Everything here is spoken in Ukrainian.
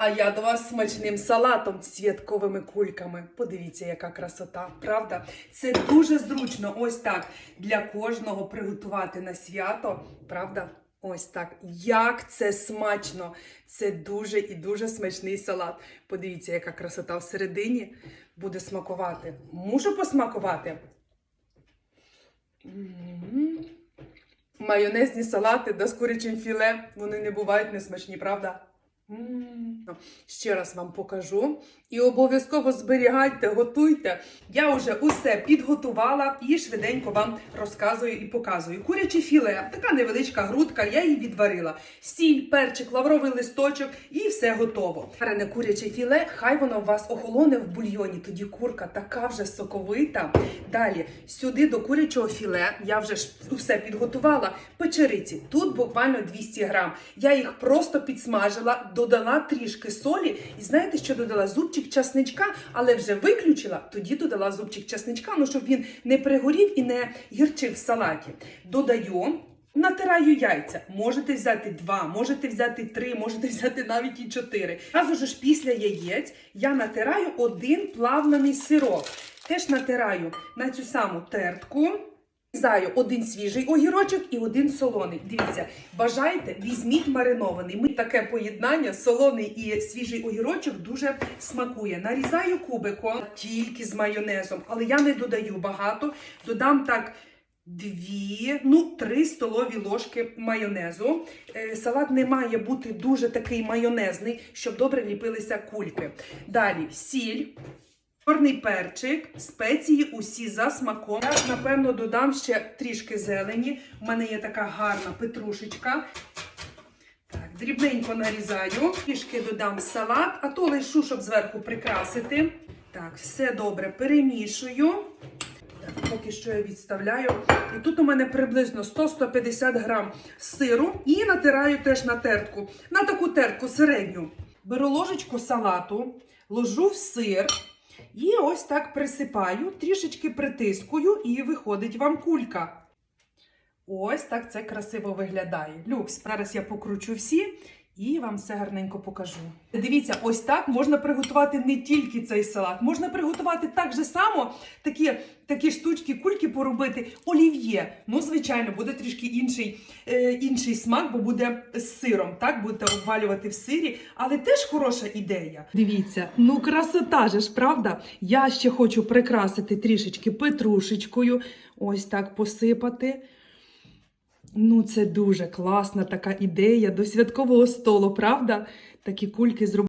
А я до вас смачним салатом з святковими кульками. Подивіться, яка красота, правда? Це дуже зручно, ось так для кожного приготувати на свято, правда? Ось так. Як це смачно! Це дуже і дуже смачний салат. Подивіться, яка красота всередині буде смакувати. Мушу посмакувати. Майонезні салати да з курячим філе. Вони не бувають несмачні, правда? Ще раз вам покажу. І обов'язково зберігайте, готуйте. Я вже усе підготувала і швиденько вам розказую і показую. Куряче філе, така невеличка грудка, я її відварила. Сіль, перчик, лавровий листочок і все готово. Варене куряче філе, хай воно у вас охолоне в бульйоні. Тоді курка така вже соковита. Далі сюди до курячого філе я вже ж все підготувала. Печериці. Тут буквально 200 грам. Я їх просто підсмажила, додала трішки солі. І знаєте, що додала? Зубчик часничка, але вже виключила. Тоді додала зубчик часничка, ну щоб він не пригорів і не гірчив в салаті. Додаю. Натираю яйця. Можете взяти два, можете взяти три, можете взяти навіть і чотири. Разу ж після яєць я натираю один плавлений сирок. Теж натираю на цю саму тертку. Заю один свіжий огірочок і один солоний. Дивіться, бажаєте, візьміть маринований. Ми таке поєднання, солоний і свіжий огірочок дуже смакує. Нарізаю кубиком тільки з майонезом, але я не додаю багато. Додам так дві, ну, три столові ложки майонезу. Е, Салат не має бути дуже такий майонезний, щоб добре ліпилися кульки. Далі сіль. Чорний перчик, спеції усі за смаком. Я, напевно, додам ще трішки зелені. У мене є така гарна петрушечка. Так, дрібненько нарізаю. Трішки додам салат, а то лишу, щоб зверху прикрасити. Так, все добре перемішую. Поки що я відставляю. І тут у мене приблизно 100-150 грам сиру. І натираю теж на тертку. На таку тертку середню. Беру ложечку салату, ложу в сир. І ось так присипаю, трішечки притискую, і виходить вам кулька. Ось так це красиво виглядає. Люкс. Зараз я покручу всі і вам все гарненько покажу. Дивіться, ось так можна приготувати не тільки цей салат, можна приготувати так же само такі, такі штучки, кульки поробити. Олів'є. Ну, звичайно, буде трішки інший, е, інший смак, бо буде з сиром. Так, будете обвалювати в сирі, але теж хороша ідея. Дивіться, ну красота же ж, правда? Я ще хочу прикрасити трішечки петрушечкою. Ось так посипати. Ну, це дуже класна така ідея до святкового столу, правда? Такі кульки зробити.